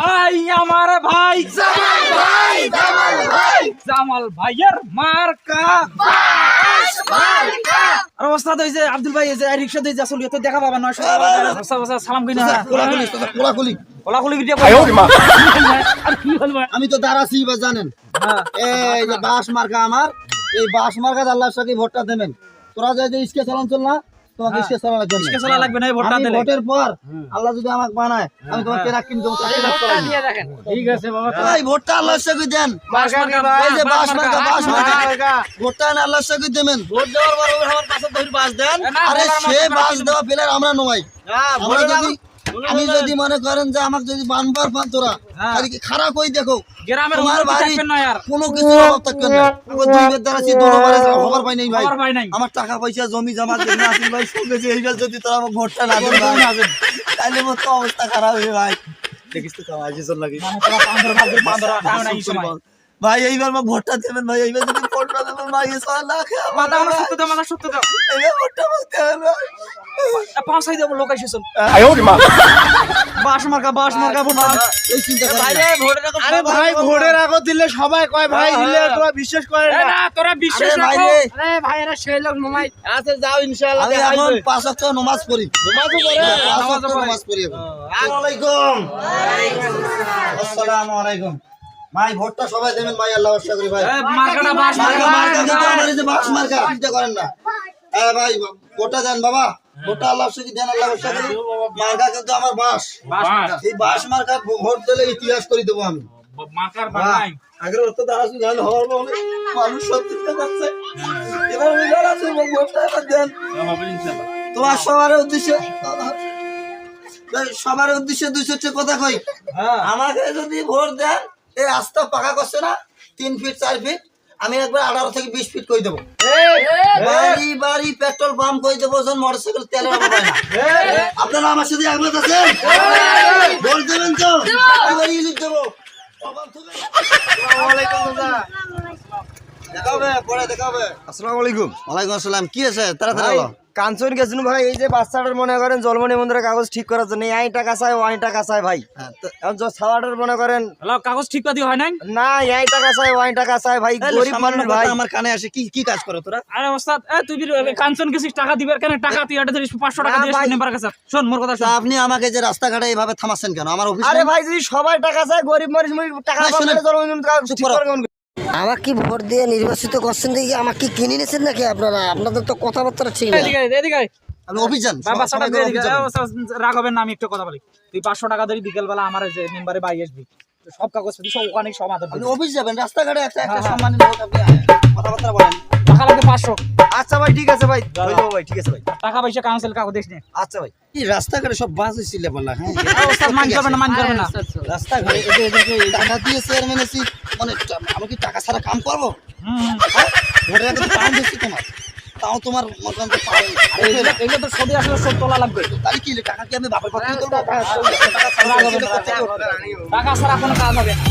I আমার ভাই। জামাল ভাই জামাল ভাই। জামাল ভাইয়ের মার্কা। আর ওস্তাদ ওই যে আব্দুল ভাই এই যে রিকশা দিয়ে আসল তো দেখা পাবা নয় ওস্তাদ ওস্তাদ সালাম কিনা কোলাকুলি কোলাকুলি। কোলাকুলি ভিডিও আর কি হল ভাই আমি তো দাঁড়াছি বা জানেন। হ্যাঁ। এই যে বাস মার্কা আমার এই বাস মার্কা আল্লাহর সাথে ভোটটা দেবেন? তোরা যে ইসকে চালান চল না তোমাকে হ্যাঁ। ইসকে চালানোর জন্য ইসকে চলা লাগবে না ভোটটা আমি দিলে। ভোটের পর আল্লাহ যদি আমাকে বানায় আমি তোমাকে কেনা কিনে দেবো তাকে রাখতে পারব না। ঠিক আছে বাবা। এই ভোটটা আল্লাহর সাথে দেন। বাস মার্কা এই যে বাস মার্কা বাস মার্কা। মার্কা। ভোটটা না আল্লাহর দেবেন। ভোট দেওয়ার পর আমার পাশে ধরে বাস দেন। আরে সে বাস দেওয়া পেলে আমরা নয়। আমরা যদি আমি যদি মনে করেন যে আমাকে যদি বানবার পান তোরা হ্যাঁ। খারাপ হই দেখো? গ্রামের তোমার বাড়ি কোনো কিছু অভাব থাকবে না। খবর পাই নাই ভাই। আমার টাকা পয়সা জমি জমা যেখানে আছে ভাই যে এইবার যদি তোরা আমার ভোটটা না দেন তাহলে মোর তো অবস্থা খারাপ হবে ভাই দেখিস তো কাজ লাগে ভাই এইবার আমার ভোটটা দেবেন ভাই এইবার যদি ভোটটা দেবেন ভাই এসব মাথা আমার সত্য সত্য ভোটটা লোক হ্যাঁ। বাস মার্কা বাস মার্কা এই চিন্তা আরে ভাই ভোটের আগে দিলে সবাই কয় হ্যাঁ, ভাই দিলে হ্যাঁ। তোরা বিশ্বাস করে না। তোরা বিশ্বাস রাখো। আরে ভাই এরা সেই লোক নমাই। আচ্ছা, যাও ইনশাআল্লাহ আমি এখন পাঁচ ওয়াক্ত নামাজ পড়ি। নামাজও পড়ে? নামাজ পড়ি আচ্ছা। আসসালামু আলাইকুম। ওয়া আলাইকুম আসসালামু আলাইকুম। ভাই ভোটটা সবাই দেবেন ভাই আল্লাহ আশা করি ভাই। মার্কাটা বাস মার্কা মার্কা মার্কা আমার যে বাস মার্কা চিন্তা করেন না। ভাই ভোটটা দেন বাবা। ভোটটা আল্লাহ দেন আল্লাহ আশা করি। মার্কা কিন্তু আমার বাস। এই বাস মার্কা ভোট দিলে ইতিহাস করে দেবো আমি। মার্কার হ্যাঁ। বানাই। আগের অর্থ দ্বারা হওয়ার মানুষ সত্যি যাচ্ছে এবার আমি দাঁড়াচ্ছি ভোটটা দেন। তোমার সবার উদ্দেশ্যে সবার উদ্দেশ্যে দুই চারটে কথা কই। হ্যাঁ। আমাকে যদি ভোট দেন এই রাস্তা পাকা করছে না তিন ফিট চার ফিট আমি একবার আঠারো থেকে বিশ ফিট কই দেবো। বাড়ি বাড়ি পেট্রোল পাম্প কই দেবো যখন মোটরসাইকেল তেলের অভাব হয় না। আপনারা আমার সাথে একমত আছেন? দেবেন তো। দেবো তখন থেকে- দেখাবে পরে দেখাবে আসসালামু আলাইকুম। ওয়ালাইকুম আসসালাম কি আছে? তাড়াতাড়ি বলো। কাঞ্চন গেছিল ভাই? এই যে বাচ্চাটার মনে করেন জলমনি মন্দিরের কাগজ ঠিক করার জন্য। এই টাকা চাই ওই টাকা চাই ভাই। হ্যাঁ, এখন ছাওয়াটার মনে করেন কাগজ ঠিক পাতি হয় নাই? না এই টাকা চাই ওই টাকা চাই ভাই। গরিব মানুষ ভাই। আমার কানে আসে। কি কি কাজ করো তোরা? আরে ওস্তাদ এ তুই কাঞ্চন গেছিস টাকা দিবার কেন? টাকা তুই এটা টাকা না, দিয়ে ভাই। নেবার কাছে। শোন মোর কথা আপনি আমাকে যে রাস্তাঘাটে এইভাবে থামাচ্ছেন কেন? আমার অফিস আরে ভাই যদি সবাই টাকা চায় গরিব মানুষ টাকা পাবো কাগজ ঠিক। আমাকে ভোট দিয়ে নির্বাচিত করছেন দেখি? আমাকে কিনে নিয়েছেন নাকি আপনারা? আপনাদের তো কথাবার্তা ঠিক না। এদিকে আয়, এদিকে আয়। আপনি অফিস যান বা বাচ্চাটা সবাই দিয়ে অফিস এদিকে যান। আয়, ওস্তাদ, রাগ হবেন না আমি একটু কথা বলি। তুই পাঁচশো টাকা ধরে বিকেলবেলা আমার যে মেম্বারে বাই আসবি। সব কাগজ পাতি সব ওখানে সব আদর অফিস যাবেন রাস্তাঘাটে একটা একটা হ্যাঁ, হ্যাঁ। সম্মানী আপনি কথাবার্তা বলেন। টাকা লাগবে পাঁচশো। আচ্ছা ভাই ঠিক আছে ভাই হয়ে যাব ভাই ঠিক আছে ভাই। টাকা পয়সা কাউন্সিল কাগজ দিস নে। আচ্ছা ভাই। এই রাস্তাঘাটে সব বাস ছিল বলা হ্যাঁ? ওস্তাদ মান করবে না মান করবে না রাস্তাঘাটে এদের এদেরকে এই টাকা দিয়ে চেয়ারম্যান এসি মানে আমি কি টাকা ছাড়া কাম করব? হুম, হুম। হ্যাঁ? ভোটের আগে তো টাইম দিচ্ছি তোমার। তাও তোমার মতন তো এগুলো- তো ছবি আসলে সব তোলা লাগবে। তাহলে কি টাকা কি আমি বাপের। টাকা ছাড়া কোনো কাজ হবে না।